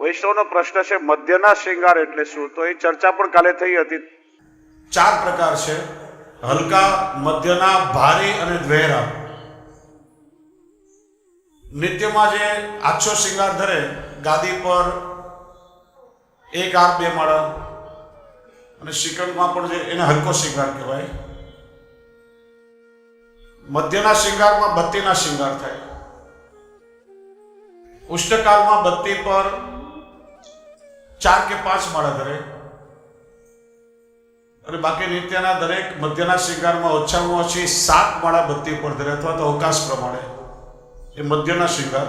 વૈષ્ણવનો પ્રશ્ન છે, મધ્યના શૃંગાર એટલે શું? તો એ ચર્ચા પણ કાલે થઈ હતી. ચાર પ્રકાર છે. હલકા, મધ્યના, ભારી અને દ્વેરા. નિત્યમાં જે આછો શિંગાર ધરે, ગાદી પર એક આંખ બે માળા અને શિકંડમાં પણ જે એને હલકો શિંગાર કહેવાય. મધ્યના શિંગારમાં બત્તીના શૃંગાર થાય. ઉષ્ણકાળમાં બત્તી પર ચાર કે પાંચ માળા ધરે. અને બાકી નિત્યના દરેક મધ્યના શૃંગારમાં ઓછામાં ઓછી સાત માળા બત્તી પર ધરે અથવા તો અવકાશ પ્રમાણે. એ મધ્યના શૃંગાર.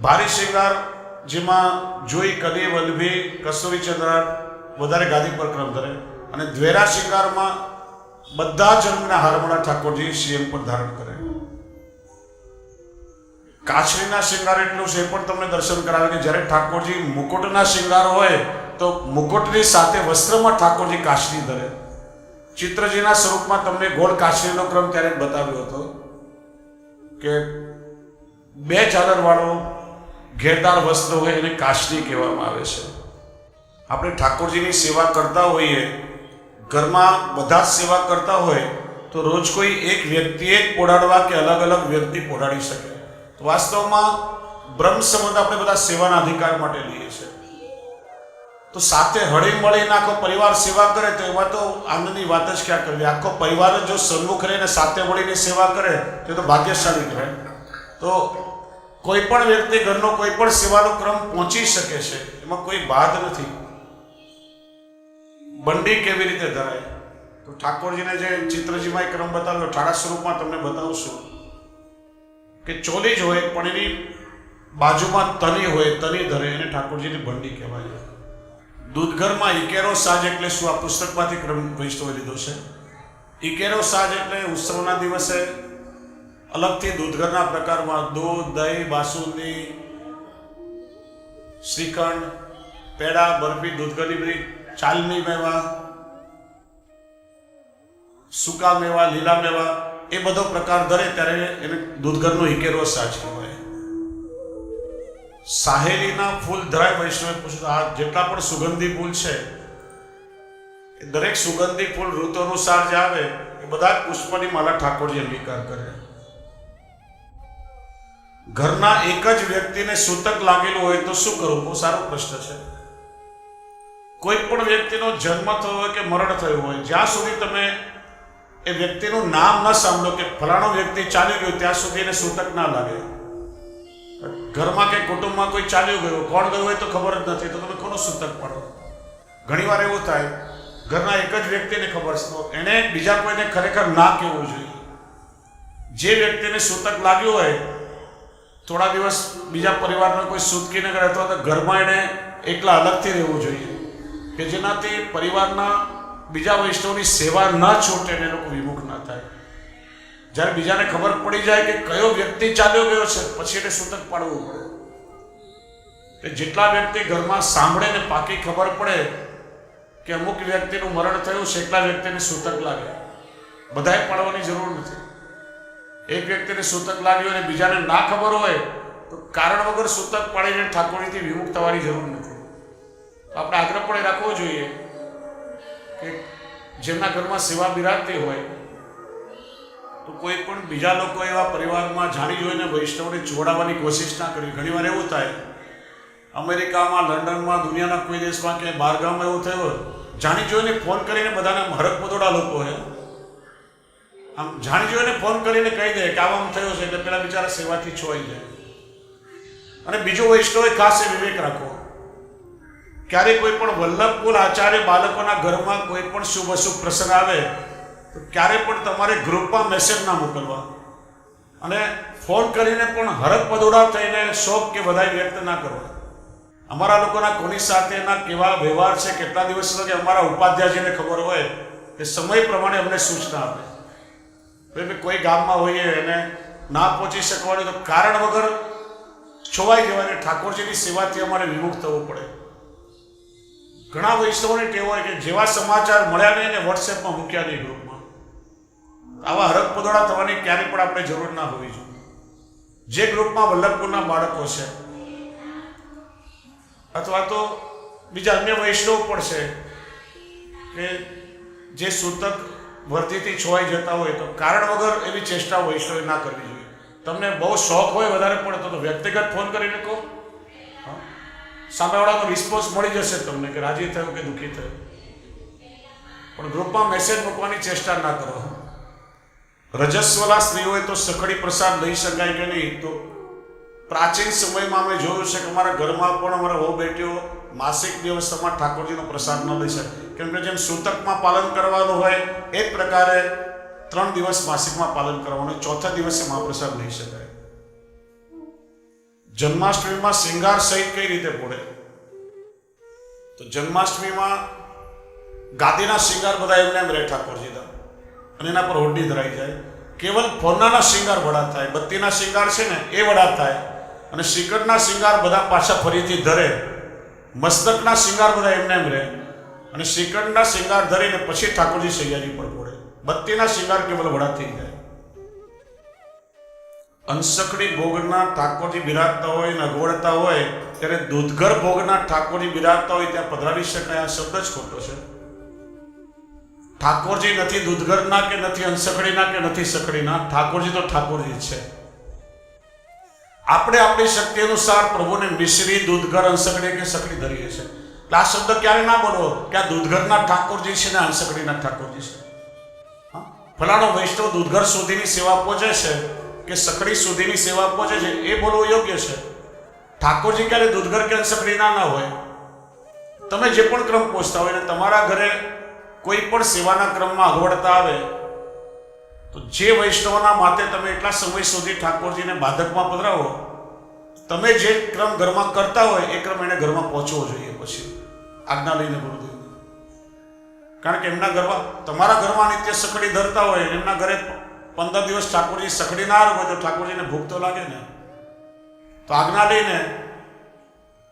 ભારી શિંગાર જેમાં જોઈ, કદી, વલ્લભી, કસ્તુરી ચંદ્રા વધારે ગાદી પર ક્રમ ધરે. અને દ્વેરા શૃંગારમાં બધા જન્મના હારમોડા ઠાકોરજી સીએમ પર ધારણ કરે. કાછરીના શિંગાર એટલું છે પણ તમને દર્શન કરાવે કે જ્યારે ઠાકોરજી મુકુટના શિંગાર હોય તો મુકુટની સાથે વસ્ત્રમાં ઠાકોરજી કાછરી ધરે. ચિત્રજીના સ્વરૂપમાં તમને ગોળ કાછરીનો ક્રમ ત્યારે બતાવ્યો હતો કે બે ચાદર વાળો ઘેરદાર વસ્ત્ર હોય એને કાછરી કહેવામાં આવે છે. આપણે ઠાકોરજીની સેવા કરતા હોઈએ ઘરમાં બધા સેવા કરતા હોય, તો રોજ કોઈ એક વ્યક્તિએ પોડાડવા કે અલગ અલગ વ્યક્તિ પોડાડી શકે. તો વાસ્તવમાં બ્રહ્મ સંબંધ આપણે બધા સેવાના અધિકાર માટે લઈએ છીએ. તો સાથે હળી મળીને આખો પરિવાર સેવા કરે, તો એમાં તો આનંદની વાત જ ક્યાં કરવી? આખો પરિવાર જો સન્મુખ રહીને સાથે મળીને સેવા કરે, તો તો ભાગ્યશાળી કહેવાય. તો કોઈ પણ વ્યક્તિ ઘરનો કોઈ પણ સેવાનો ક્રમ પહોંચી શકે છે, એમાં કોઈ બાદ નથી. બંડી કેવી રીતે ધરાય? તો ઠાકોરજીને જે ચિત્રજીમાં ક્રમ બતાવ્યો ઠાડા સ્વરૂપમાં તમને બતાવશું કે ચોલી જ હોય, પણ એની બાજુમાં તની હોય, તની ધરે, એને ઠાકોરજીની ભંડી કહેવાય દૂધઘરમાં ઇકેરો સાજ એટલે શું? આ પુસ્તકમાંથી ક્રમ વૈષ્ણવે લીધો છે. ઇકેરો સાજ એટલે ઉત્સવના દિવસે અલગથી દૂધઘરના પ્રકારમાં દૂધ, દહીં, બાસુંદી, શ્રીખંડ, પેડા, બરફી, દૂધઘરની બધી ચાલની મેવા, સૂકા મેવા, લીલા મેવા, એ બધો પ્રકાર ધરે ત્યારે એને દૂધઘરનો હિકેરો સાજ કહેવાય સાહેલીના ફૂલ ધરાય વૈષ્ણવે પૂછ્યું આ જેટલા પણ સુગંધી ફૂલ છે, એ દરેક સુગંધી ફૂલ ઋતુ અનુસાર જે આવે, એ બધા પુષ્પની માલા ઠાકોરજી અંગીકાર કરે. ઘરના એક જ વ્યક્તિને સૂતક લાગેલું હોય તો શું કરવું? બહુ સારો પ્રશ્ન છે. કોઈ પણ વ્યક્તિનો જન્મ થયો હોય કે મરણ થયું હોય, જ્યાં સુધી તમે એ વ્યક્તિનું નામ ન સાંભળો કે ફલાણો વ્યક્તિ ચાલી ગયો, ત્યાં સુધી એને સૂતક ના લાગે. ઘરમાં કે કુટુંબમાં કોઈ ચાલ્યું ગયું, કોણ ગયું હોય તો ખબર જ નથી, તો તમે કોનો સૂતક પડો? ઘણીવાર એવું થાય, ઘરના એક જ વ્યક્તિને ખબર છે, તો એણે બીજા કોઈને ખરેખર ના કહેવું જોઈએ. જે વ્યક્તિને સૂતક લાગ્યું હોય, થોડા દિવસ બીજા પરિવારના કોઈ સૂતકી ન કરે અથવા તો ઘરમાં એણે એકલા અલગથી રહેવું જોઈએ. કે જેનાથી પરિવારના બીજા વૈષ્ણવની સેવા ન છૂટે એ લોકો વિમુખ ના થાય. જ્યારે બીજાને ખબર પડી જાય કે કયો વ્યક્તિ ચાલ્યો ગયો છે, પછી એને સૂતક પાડવું પડે. કે જેટલા વ્યક્તિ ઘરમાં સાંભળે ને પાકી ખબર પડે કે અમુક વ્યક્તિનું મરણ થયું છે, એટલા વ્યક્તિને સૂતક લાગે. બધાએ પાડવાની જરૂર નથી. એક વ્યક્તિને સૂતક લાગ્યું અને બીજાને ના ખબર હોય, તો કારણ વગર સૂતક પાડીને ઠાકોરજીથી વિમુખ થવાની જરૂર નથી. આપણે આગ્રહ પણ એ રાખવો જોઈએ કે જેમના ઘરમાં સેવા બિરાજતી હોય તો કોઈ પણ બીજા લોકો એવા પરિવારમાં જાણી જોઈને વૈષ્ણવને જોડાવાની કોશિશ ના કરવી ઘણીવાર એવું થાય અમેરિકામાં લંડનમાં દુનિયાના કોઈ દેશમાં કે બહારગામમાં એવું થયું હોય, જાણી જોઈને ફોન કરીને બધાને હરક પદોડા લોકો હોય આમ જાણી જોઈને ફોન કરીને કહી દે કે આમ થયો છે એટલે પેલા બિચારા સેવાથી છોઈ જાય. અને બીજો વૈષ્ણવે ખાસ વિવેક રાખો ક્યારે કોઈ પણ વલ્લભકુલ આચાર્ય બાળકોના ઘરમાં કોઈ પણ શુભ અશુભ પ્રસંગ આવે, તો ક્યારે પણ તમારે ગ્રુપમાં મેસેજ ના મોકલવા. અને ફોન કરીને પણ હરક પદોડા થઈને શોખ કે વધારે વ્યક્ત ના કરવા. અમારા લોકોના કોની સાથેના કેવા વ્યવહાર છે, કેટલા દિવસ સુધી અમારા ઉપાધ્યાયજીને ખબર હોય કે સમય પ્રમાણે અમને સૂચના આપે. કોઈ ગામમાં હોઈએ અને ના પહોંચી શકવાનું, તો કારણ વગર છોવાઈ જવાને ઠાકોરજીની સેવાથી અમારે વિમુખ થવું પડે. ઘણા વૈષ્ણવને ટેવ હોય કે જેવા સમાચાર મળ્યા નહીં ને વોટ્સએપમાં મૂક્યા નહીં ગ્રુપમાં. આવા હરક પદોડા થવાની ક્યારેય પણ આપણે જરૂર ના હોવી જોઈએ. જે ગ્રુપમાં વલ્લભપુરના બાળકો છે, અથવા તો બીજા અન્ય વૈષ્ણવ પણ છે, કે જે સૂતક વર્તીથી છોવાઈ જતા હોય તો કારણ વગર એવી ચેષ્ટા વૈષ્ણવે ના કરવી જોઈએ. તમને બહુ શોખ હોય વધારે પડતો તો વ્યક્તિગત ફોન કરીને કહો. સામેવાળાનો રિસ્પોન્સ મળી જશે તમને કે રાજી થયું કે દુઃખી થયું. પણ ગ્રુપમાં મેસેજ મૂકવાની ચેષ્ટા ના કરો. રજસ્વલા સ્ત્રીઓએ તો સખડી પ્રસાદ લઈ શકાય કે નહીં? તો પ્રાચીન સમયમાં અમે જોયું છે કે અમારા ઘરમાં પણ અમારા વહુ બેટીઓ માસિક વ્યવસ્થામાં ઠાકોરજીનો પ્રસાદ ન લઈ શકે. કેમ કે જેમ સૂતકમાં પાલન કરવાનું હોય, એ પ્રકારે ત્રણ દિવસ માસિકમાં પાલન કરવાનું ચોથા દિવસે મહાપ્રસાદ લઈ શકાય. જન્માષ્ટમીમાં શિંગાર સહિત કઈ રીતે પડે તો જન્માષ્ટમીમાં ગાદીના શિંગાર બધા એમને એમ રહે ઠાકોરજીના અને એના પર હોડી ધરાઈ જાય. કેવલ ફોનાના શિંગાર વડા થાય, બત્તીના શિંગાર છે ને, એ વડા થાય. અને શ્રીકટના શિંગાર બધા પાછા ફરીથી ધરે. મસ્તકના શિંગાર બધા એમને એમ રહે. અને શ્રીકટના શિંગાર ધરીને પછી ઠાકોરજી સૈયાજી પર પડે બત્તીના શિંગાર કેવલ વડા થઈ જાય. અંશકડી ભોગના ઠાકોરજી બિરાજતા હોય ને અગવડતા હોય, ત્યારે દૂધઘર ભોગના ઠાકોરજી બિરાજતા હોય ત્યાં પધરાવી શકાય, આ શબ્દ જ ખોટો છે. ઠાકોરજી નથી દૂધઘરના કે નથી અંશકડીના કે નથી સકડીના ઠાકોરજી તો ઠાકોરજી છે. આપણે આપણી શક્તિ અનુસાર પ્રભુને મિશ્રી દૂધઘર અંશકડી કે સકડી ધરીએ છીએ. એટલે આ શબ્દ ક્યારે ના બોલવો? કે આ દૂધઘરના ઠાકોરજી છે ને અંશકડીના ઠાકોરજી છે. ફલાણો વૈષ્ણવ દૂધઘર સુધીની સેવા પહોંચે છે કે સકડી સુધીની સેવા પહોંચે છે, એ બોલવું યોગ્ય છે? ઠાકોરજી ક્યારે દૂધઘર કે અંશકડીના ના હોય? તમે જે પણ ક્રમ પહોંચતા હોય ને તમારા ઘરે કોઈ પણ સેવાના ક્રમમાં અગવડતા આવે, તો જે વૈષ્ણવના માટે તમે એટલા સમય સુધી ઠાકોરજીને બાધકમાં પધરાવો, તમે જે ક્રમ ઘરમાં કરતા હોય, એ ક્રમ એને ઘરમાં પહોંચવો જોઈએ પછી. આજ્ઞા લઈને ગુરુદેવ કારણ કે એમના ઘરમાં, તમારા ઘરમાં નિત્ય સકડી ધરતા હોય અને એમના ઘરે પંદર દિવસ ઠાકોરજી સખડી ના હોય તો ઠાકોરજીને ભૂખ તો લાગે ને, તો આજ્ઞા લઈને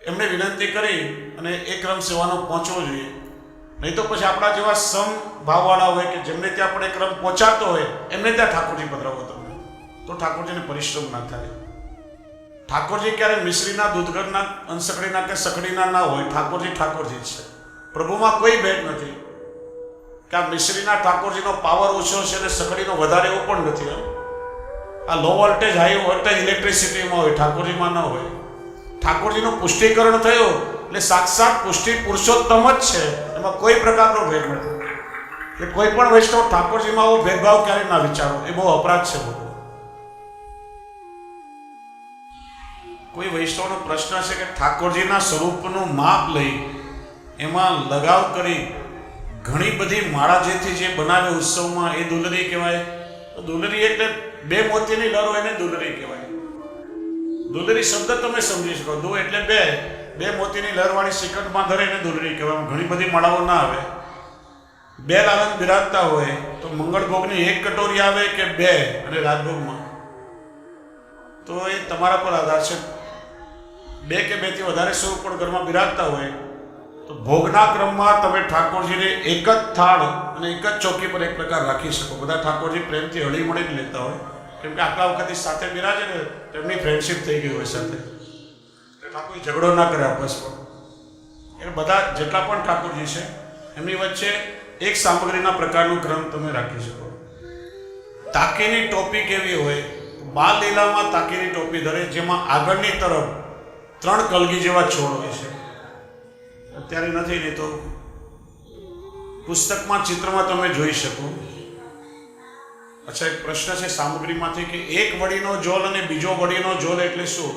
એમણે વિનંતી કરી અને એ ક્રમ સેવાનો પહોંચવો જોઈએ. નહીં તો પછી આપણા જેવા સમ ભાવવાળા હોય કે જેમને ત્યાં આપણે ક્રમ પહોંચાડતો હોય, એમને ત્યાં ઠાકોરજી પધરાવો તમને. તો ઠાકોરજીને પરિશ્રમ ના થાય. ઠાકોરજી ક્યારે મિશ્રીના, દૂધગઢના અનસકડીના કે સકડીના ના હોય, ઠાકોરજી ઠાકોરજી છે. પ્રભુમાં કોઈ ભેદ નથી. આ મિશ્રીના ઠાકોરજીનો પાવર ઓછો છે અને સકડીનો વધારે એવો પણ નથી, એમ? આ લો વોલ્ટેજ હાઈ વોલ્ટેજ ઇલેક્ટ્રિસિટીમાં હોય, ઠાકોરજીમાં ન હોય. ઠાકોરજીનું પુષ્ટિકરણ થયું, એટલે સાક્ષાત પુષ્ટિ પુરુષોત્તમ જ છે. એમાં કોઈ પ્રકારનો ભેદ નથી. એટલે કોઈ પણ વૈષ્ણવ ઠાકોરજીમાં આવો ભેદભાવ ક્યારેય ના વિચારો. એ બહુ અપરાધ છે બધું કોઈ વૈષ્ણવનો પ્રશ્ન છે કે ઠાકોરજીના સ્વરૂપનું માપ લઈ એમાં લગાવ કરી ઘણી બધી માળા જેથી જે બનાવે ઉત્સવમાં એ દુલરી કહેવાય. દુલરી એટલે બે મોતીની લર હોય ને દુલરી કહેવાય. દુલરી શબ્દ તમે સમજી શકો. દો એટલે બે. બે મોતીની લરવાળી સિકટમાં ધરે એને દુલરી કહેવાય ઘણી બધી માળાઓ ના આવે. બે લાલન બિરાજતા હોય તો મંગળ ભોગની એક કટોરી આવે કે બે અને રાજભોગમાં તો એ તમારા પર આધાર છે. બે કે બેથી વધારે સ્વરૂપ પણ ઘરમાં બિરાજતા હોય તો ભોગના ક્રમમાં તમે ઠાકોરજીને એક જ થાળ અને એક જ ચોકી પર એક પ્રકાર રાખી શકો. બધા ઠાકોરજી પ્રેમથી હળી મળીને લેતા હોય. કેમ કે આટલા વખતથી સાથે બિરાજે ને, તેમની ફ્રેન્ડશિપ થઈ ગઈ હોય સાથે. ઠાકોર ઝઘડો ના કરે આપસમાં એટલે બધા જેટલા પણ ઠાકોરજી છે, એમની વચ્ચે એક સામગ્રીના પ્રકારનો ક્રમ તમે રાખી શકો. તાકીની ટોપી કેવી હોય બાલ લીલામાં તાકીની ટોપી ધરે, જેમાં આગળની તરફ ત્રણ કલગી જેવા છોડ હોય છે. અત્યારે નથી ને તો પુસ્તકમાં, ચિત્રમાં તમે જોઈ શકો. અચ્છા, એક પ્રશ્ન છે સામગ્રીમાંથી કે એક વડીનો જોલ અને બીજો વડીનો જોલ એટલે શું?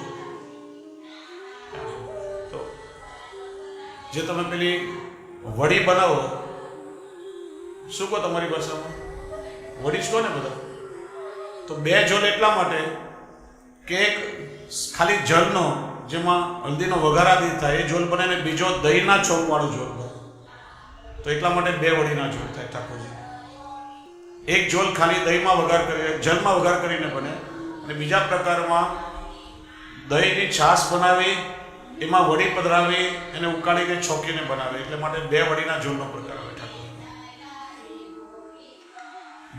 તો જે તમે પેલી વડી બનાવો, શું કહો તમારી ભાષામાં? વડી જ કહો ને બધા? તો બે જોલ એટલા માટે કે એક ખાલી જળનો જેમાં હલ્દીનો વઘારાથી થાય, એ ઝોલ બને બીજો દહીંના છોકવાળો ઝોલ બને તો એટલા માટે બે વડીના ઝોલ થાય ઠાકોરજી. એક ઝોલ ખાલી દહીંમાં વઘાર કરી જલમાં વઘાર કરીને બને. અને બીજા પ્રકારમાં દહીંની છાશ બનાવી, એમાં વડી પધરાવી, એને ઉકાળીને છોકીને બનાવે. એટલે માટે બે વડીના ઝોલનો પ્રકાર આવે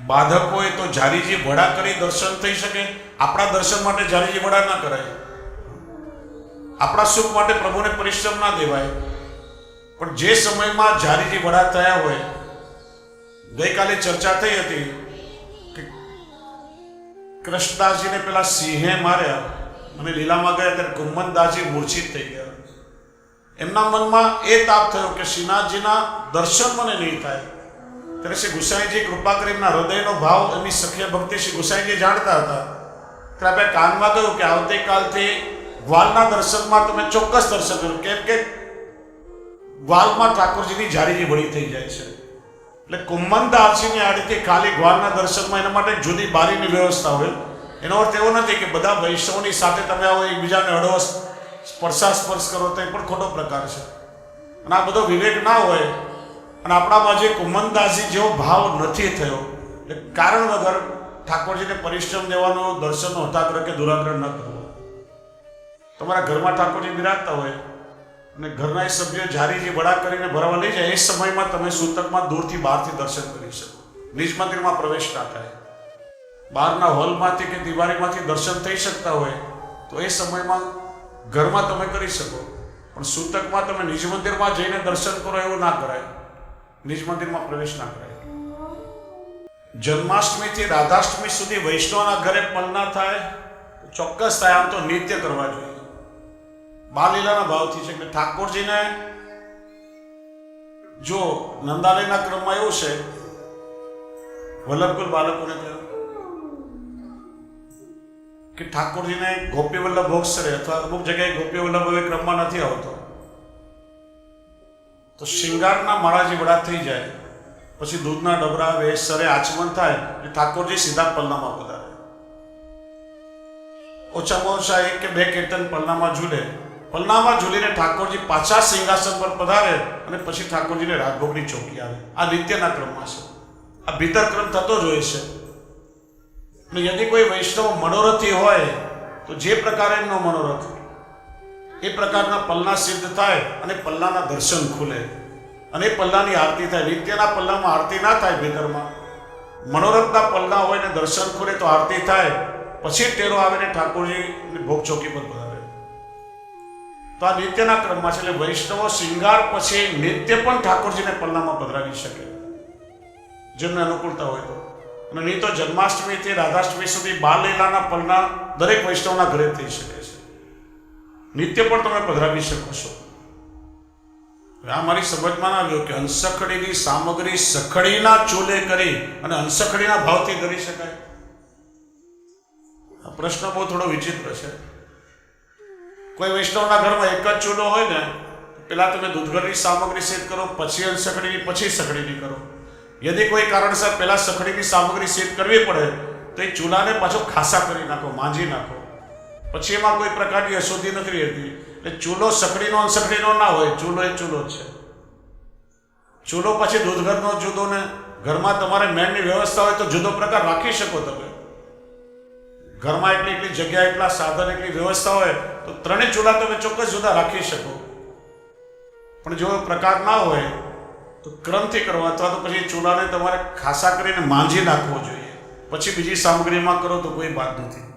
બાધકોએ તો જારીજી વડા કરી દર્શન થઈ શકે. આપણા દર્શન માટે જારીજી વડા ના કરાય. આપણા સુખ માટે પ્રભુને પરિશ્રમ ના દેવાય. પણ જે સમયમાં જારીજી વડા થયા હોય, ગઈકાલે ચર્ચા થઈ હતી કે કૃષ્ણદાસજીને પેલા સિંહે માર્યા અને લીલામાં ગયા ત્યારે કુંમનદાસજી મૂર્છિત થઈ ગયા. એમના મનમાં એ તાપ થયો કે શ્રીનાથજીના દર્શન મને નહીં થાય. ત્યારે શ્રી ગુસાઈજી કૃપા કરી એમના હૃદયનો ભાવ, એમની સખ્ય ભક્તિ શ્રી ગુસાઈજી જાણતા હતા. ત્યારે આપણે કાનમાં કહ્યું કે આવતીકાલથી ગ્વાલના દર્શનમાં તમે ચોક્કસ દર્શન કરો. કેમ કે ગ્વાલમાં ઠાકોરજીની જારીજી વળી થઈ જાય છે. એટલે કુંમનદાસજીની આડીથી ખાલી ગ્વાલના દર્શનમાં એના માટે જુદી બારીની વ્યવસ્થા હોય. એનો અર્થ એવો નથી કે બધા વૈષ્ણવની સાથે તમે આવો, એકબીજાને અડો સ્પર્શા સ્પર્શ કરો, તો એ પણ ખોટો પ્રકાર છે. અને આ બધો વિવેક ના હોય અને આપણામાં જે કુંમનદાસજી જેવો ભાવ નથી થયો, એટલે કારણ વગર ઠાકોરજીને પરિશ્રમ દેવાનો, દર્શનનો હતાગ્રહ કે દુરાગ્રહ ન કરવો. તમારા ઘરમાં ઠાકોરજી બિરાજતા હોય અને ઘરના એ સભ્યો જારીજી વડા કરીને ભરવા લઈ જાય, એ સમયમાં તમે સૂતકમાં દૂરથી બહારથી દર્શન કરી શકો. નિજ મંદિરમાં પ્રવેશ ના થાય. બહારના હોલમાંથી કે દિવાળીમાંથી દર્શન થઈ શકતા હોય, તો એ સમયમાં ઘરમાં તમે કરી શકો. પણ સૂતકમાં તમે નિજ મંદિરમાં જઈને દર્શન કરો એવું ના કરાય. નિજ મંદિરમાં પ્રવેશ ના કરાય. જન્માષ્ટમીથી રાધાષ્ટમી સુધી વૈષ્ણવના ઘરે પલના થાય ચોક્કસ થાય, આમ તો નિત્ય કરવા જોઈએ. બાલીલાના ભાવથી છે કે ઠાકોરજીને જો નંદાલયના ક્રમમાં એવું છે, વલ્લભકુલ બાળકોને કહ્યું કે ઠાકોરજીને ગોપી વલ્લભ ભોગ સરે અથવા અમુક જગ્યાએ ગોપી વલ્લભ હવે ક્રમમાં નથી આવતો, તો શિંગારના માળાજી વડા થઈ જાય, પછી દૂધના ડબરા આવે સરે આચમન થાય એટલે ઠાકોરજી સીધા પલ્લામાં વધારે ઓછામાં ઓછા એક કે બે કીર્તન પલ્લામાં ઝૂલે. પલ્લામાં ઝૂલીને ઠાકોરજી પાછા સિંહાસન પર પધારે અને પછી ઠાકોરજીને રાજભોગની ચોકી આવે. આ નિત્યના ક્રમમાં છે. આ ભીતર ક્રમ થતો જ હોય છે. અને યદિ કોઈ વૈષ્ણવ મનોરથી હોય, તો જે પ્રકારે એમનો મનોરથ, એ પ્રકારના પલ્લા સિદ્ધ થાય અને પલ્લાના દર્શન ખુલે. અને એ પલ્લાની આરતી થાય. નિત્યના પલ્લામાં આરતી ના થાય ભીતરમાં. મનોરથના પલ્લા હોય ને દર્શન ખુલે તો આરતી થાય. પછી ટેરો આવે ને ઠાકોરજી ભોગ ચોકી પર પધારે. તો આ નિત્યના ક્રમમાં છે એટલે વૈષ્ણવો, શૃંગાર, પછી નિત્ય પણ ઠાકોરજીને પલ્લામાં પધરાવી શકે. જેમને અનુકૂળતા હોય તો. અને નહીં તો જન્માષ્ટમીથી રાધાષ્ટમી સુધી લીલાના પલના દરેક વૈષ્ણવના ઘરે થઈ શકે છે. નિત્ય પણ તમે પધરાવી શકો છો. આ મારી સમજમાં ના આવ્યો કે હંસખડીની સામગ્રી સખડીના ચૂલે કરી અને હંસખડીના ભાવથી કરી શકાય. આ પ્રશ્ન બહુ થોડો વિચિત્ર છે. કોઈ વૈષ્ણવના ઘરમાં એક જ ચૂલો હોય ને, પેલા તમે દૂધઘરની સામગ્રી સેટ કરો, પછી સખડીની પછી સખડીની કરો. યદિ કોઈ કારણસર પેલા સખડીની સામગ્રી સેટ કરવી પડે, તો એ ચૂલાને પાછો ખાસા કરી નાખો, માંજી નાખો. પછી એમાં કોઈ પ્રકારની અશુદ્ધિ નથી રહેતી. એટલે ચૂલો સખડીનો અને સખડીનો ના હોય, ચૂલો એ ચૂલો છે. ચૂલો પછી દૂધઘરનો જુદો ને, ઘરમાં તમારે મેનની વ્યવસ્થા હોય તો જુદો પ્રકાર રાખી શકો તમે. ઘરમાં એટલી એટલી જગ્યા, એટલા સાધન, એટલી વ્યવસ્થા હોય, તો ત્રણેય ચૂલા તમે ચોક્કસ જુદા રાખી શકો. પણ જો પ્રકાર ના હોય, તો ક્રમથી કરો, અથવા તો પછી ચૂલાને તમારે ખાસા કરીને માંજી નાખવો જોઈએ. પછી બીજી સામગ્રીમાં કરો તો કોઈ વાત નથી.